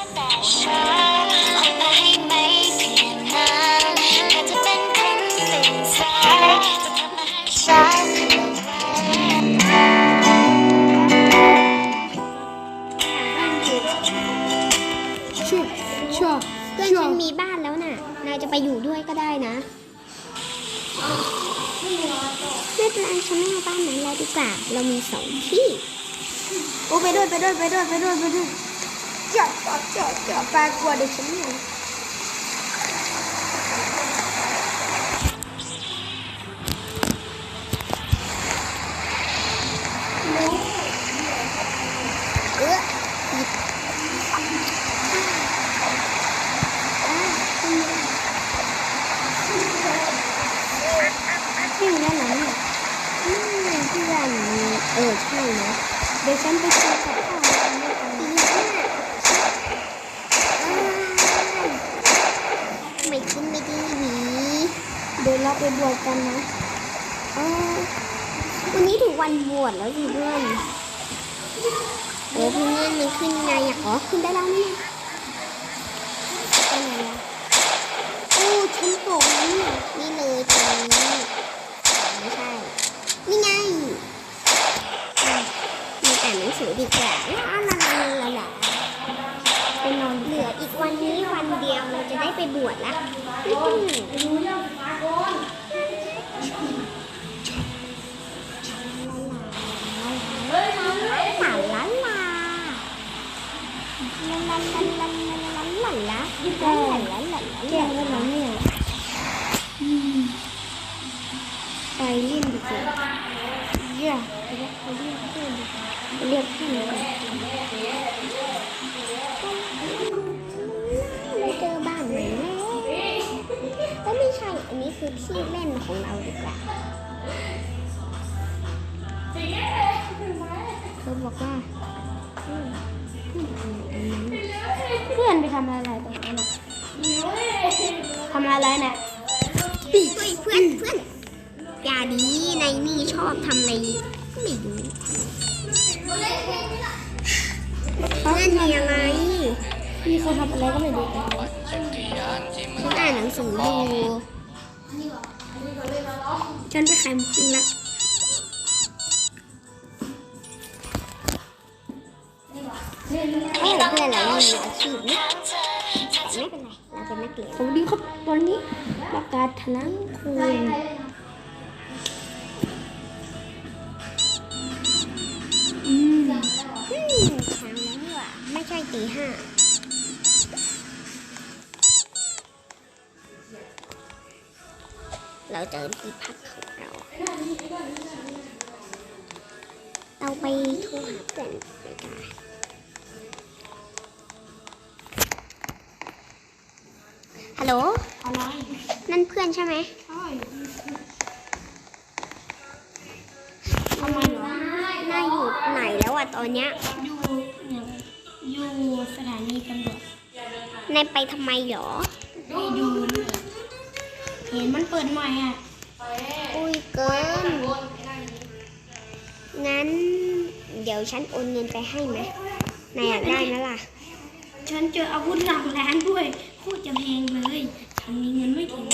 ชุบชุบเพื่อนฉัมีบ้านแล้วน่ะ นายจะไปอยู่ด้วยก็ได้นะไม่เป็นไรฉันไม่เอาบ้านนั้นแล้วดีกว่า เรามีสองที่ โอ้ไปด้วยไปด้วยไปด้วยไปด้วยไปด้วย chọt chọt chọt chọt và qua được chính mình. Ừ, ใช่เนาะเดี๋ยวฉันไปเจอกับพ่อแม่กันี๋ยวเราไปบวชกันนะเออวันนี้ถึงวันบวชแล้วสิเพื่อนโอ้เพื่อนมันขึ้นไงอยากอ๋อขึ้นได้แล้วนี่ไปไหนอะโอ้ชั้นตกนี่นี่เลยจีไม่ใช่ นี่ไงมีอ่าหนังสือดีกว่าแล้วอะไรล่ะไปนอนเหลืออีกวันนี้วันเดียวเราจะได้ไปบวชละ con Блин, я, я, я, я, я, я, я, я, ใช่ อันนี้คือที่เล่นของเราดีกว่าเขาบอกว่าเพื่อนไปทำอะไรตรงนั้นน่ะทำอะไรน่ะเฮ้ยเพื่อนเพื่อนอย่าดีในนี่ชอบทำอะไรไม่รู้นั่นมีอะไรพี่เขาทำอะไรก็ไม่รู้ฉันอ่านหนังสืออยู่ ฉันไปขายหมูปิ้งละเอ้ยเพื่อนเราไม่มีอาชีพนะแต่ไม่เป็นไรเราเป็นนักเรียนสวัสดีครับวันนี้ประกาศทนังคุณอืมอืมเช้าแล้วอะไม่ใช่ตีห้า เราเจอที่พักของเรา เราไปโทรหาเพื่อนดีกว่าฮัลโหล อะไรนั่นเพื่อนใช่ไหมใช่ทำไมเหรอนายอยู่ไหนแล้วอะตอนเนี้ย อยู่อย่างอยู่สถานีตำรวจนายไปทำไมเหรอ ไปดูเนี่ย เห็นมันเปิดใหม่อะอุ้ยเกิน งั้น เดี๋ยวฉันโอนเงินไปให้ไหมนายอยากได้ไหมล่ะ ฉันเจออาวุธหลังร้านด้วยโคตรจะแพงเลย ฉันมีเงินไม่ถึง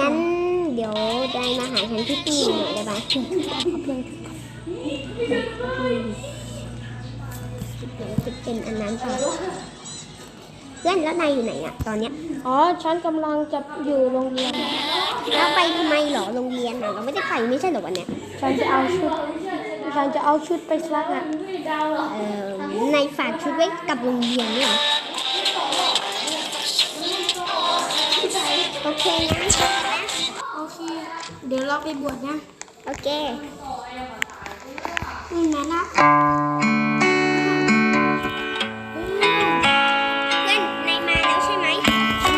งั้นเดี๋ยวนายมาหาฉันที่ตู้หน่อยได้ไหมเดี๋ยวจะเป็นอันนั้นต่อเพื่อนแล้วนายอยู่ไหนอะตอนเนี้ยอ๋อ ฉันกำลังจะอยู่โรงเรียน แล้วไปทำไมเหรอโรงเรียนอะเราไม่ได้ไปไม่ใช่เหรอวันเนี้ยฉันจะเอาชุด ฉันจะเอาชุดไปซักอะเออนายฝากชุดไว้กับโรงเรียนเนี่ยเหรอ โอเคงั้นโอเค เดี๋ยวเราไปบวชนะ โอเคไม่มาละเพื่อนนายมาแล้วใช่ไหม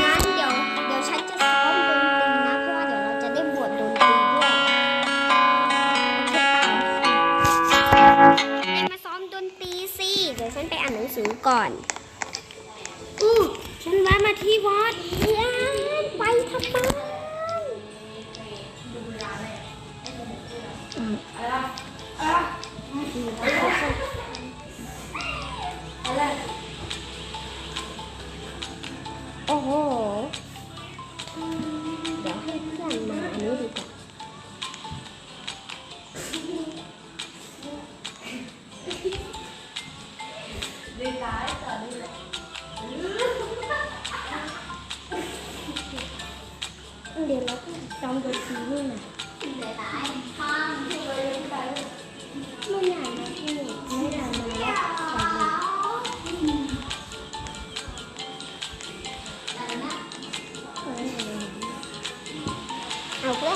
งั้นเดี๋ยวเดี๋ยวฉันจะซ้อมดนตรีนะเพราะว่าเดี๋ยวเราจะได้บวชดนตรีด้วยโอเคเปล่านายมาซ้อมดนตรีสิเดี๋ยวฉันไปอ่านหนังสือก่อนอู้ ฉันแวะมาที่วัดเพื่อนไปทำไมโอ้โห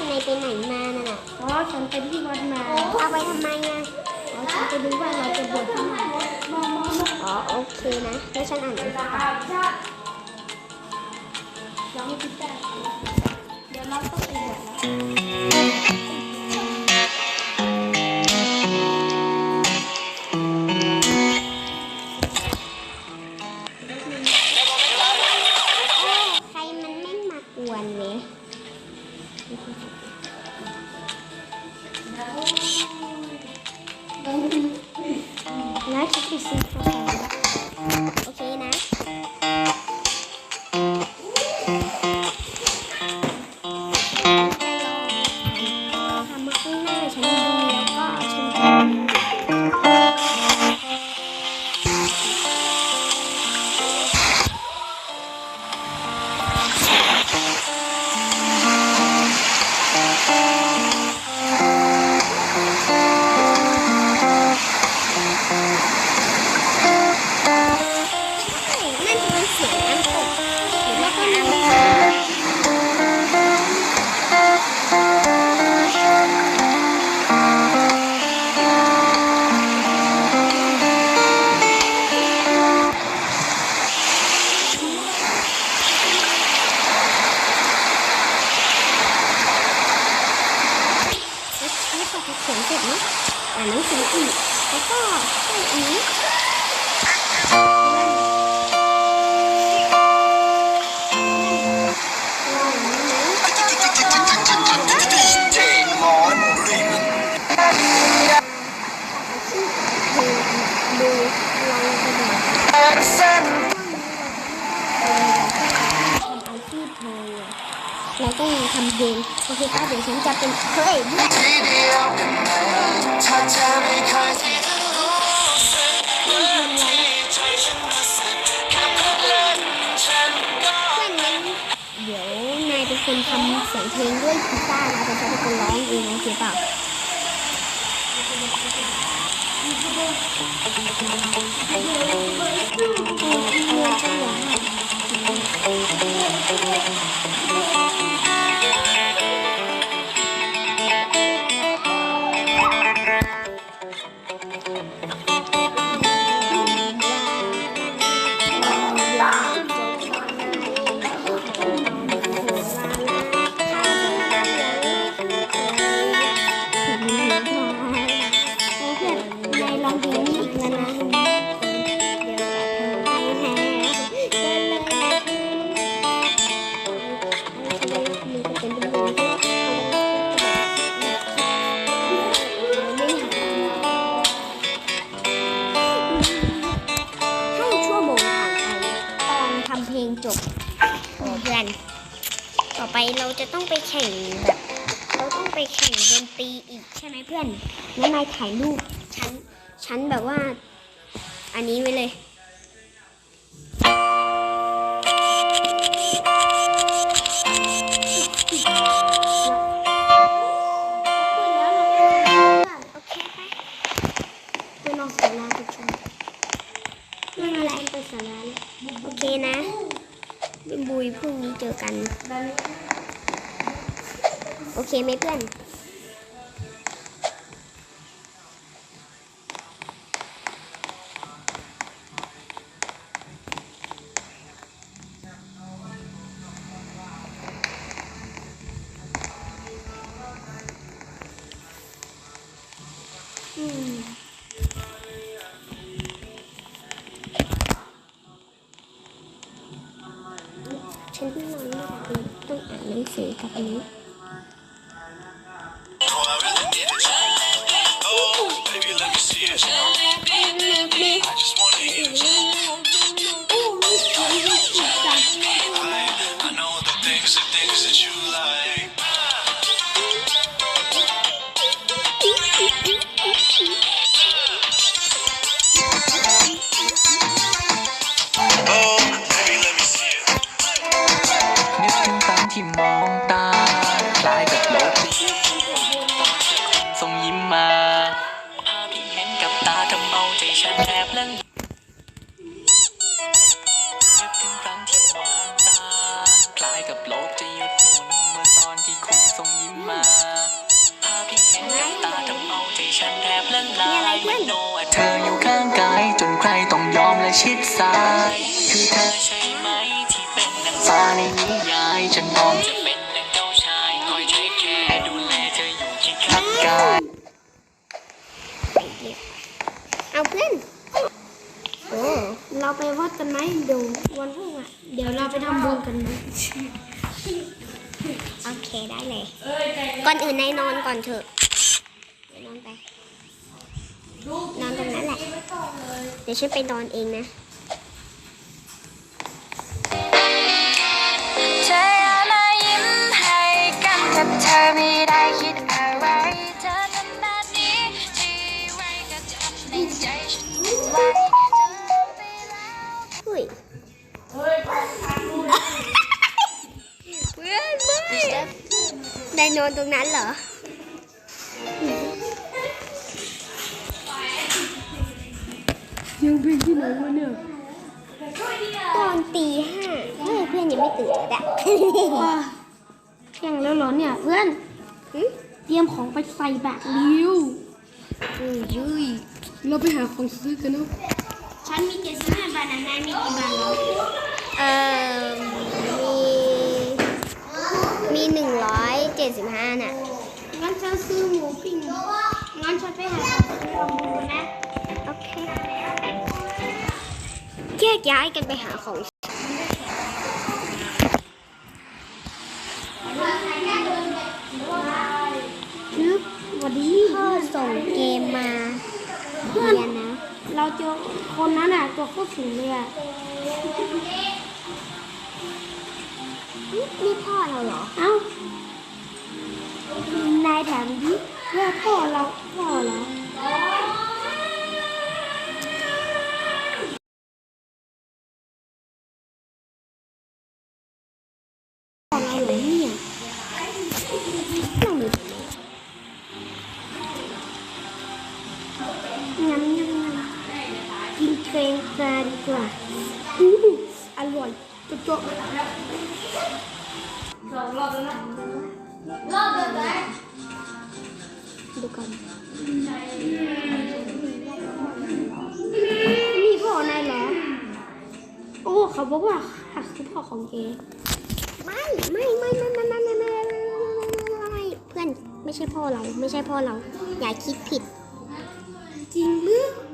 นในไปไหนมาน่ะน่ะอ๋อฉันไปที่วัดมา เอาไปทำไมอะอ๋อฉันไปดูว่าเราจะบวชที่ไหนอ๋อโอเคนะแล้วฉันอ่านหนังสือก่อนร้องพิจารเดี๋ยวเราต้องไปบวชแล้ ทำอาชีพเพลงอะแล้วก็ยังทำเพลงโอเคป้าเดี๋ยวฉันจะเป็นเฮ้ยเพื่อนทีเดียวกันไหมถ้าเธอไม่เคยที่จะรู้สึกเหมือนที่ใจฉันรู้สึกแค่พูดเล่นฉันก็เพื่อนงั้นเดี๋ยวนายเป็นคนทำเสียงเพลงด้วยกีตาร์นะแต่ฉันเป็นคนร้องเองโอเคเปล่า 我音乐听完了。 จะต้องไปแข่งแบบเราต้องไปแข่งดนตรีอีกใช่ไหมเพื่อนแล้วนายถ่ายรูปฉันฉันแบบว่า อันนี้ไว้เลย เคไหมเพื่อนฉันต้องนอนต้องอ่านหนังสือกับอันนี้ ซายคือเธอใช่ไหมที่เป็นนางฟ้าในนิยายฉันมองจะเป็นดังเจ้าชายคอยใช้แค่ดูแลเธออยู่ที่ข้างกายเอาเพื่อนโอ้เราไปวัดกันไหมเดี๋ยววันพรุ่งอะ เดี๋ยวเราไปทำบุญกันนะโอเคได้เลย ก่อนอื่นนายนอนก่อนเถอะนอนไป นอนตรงนั้นแหละ เดี๋ยวฉันไปนอนเองนะ นอนตรงนั้นเหรอ ยังเป็นที่ไหนวะเนี่ย ตอนตีห้าเฮ้ยเพื่อนยังไม่ตื่นเลยอะว้าเที่ยงแล้วเหรอเนี่ยเพื่อนหึเตรียมของไปใส่แบกริ้วอุ้ยยุยเราไปหาของซื้อกันนะฉันมีเจ็ดสิบห้าบาทนะนายมีกี่บาทแล้วเอ่อมี มีหนึ่งร้อยเจ็ดสิบห้าน่ะ งั้นฉันซื้อหมูปิ้ง งั้นฉันไปหาของซื้อทำบุญนะ โอเคแยกย้ายกันไปหาของนึกสวัสดีพ่อส่งเกมมาเพื่อเรีนยนนะ เราเจอคนนั้นอะ ตัวโคตรสูงเลยอะนี่นี่พ่อเราเหรอ เอ้า นายถามดิว่าพ่อเราพ่อเราเกรงแฟนดีกว่าอร่อยจุ๊บสองรอบแล้วนะ ดูกันนี่พ่อนายเหรอ โอ้เขาบอกว่าหักคือพ่อของแกไม่ไม่ไม่ไม่ไม่ไม่ไม่ไม่ไม่ไม่เพื่อนไม่ใช่พ่อเราไม่ใช่พ่อเรา อย่าคิดผิด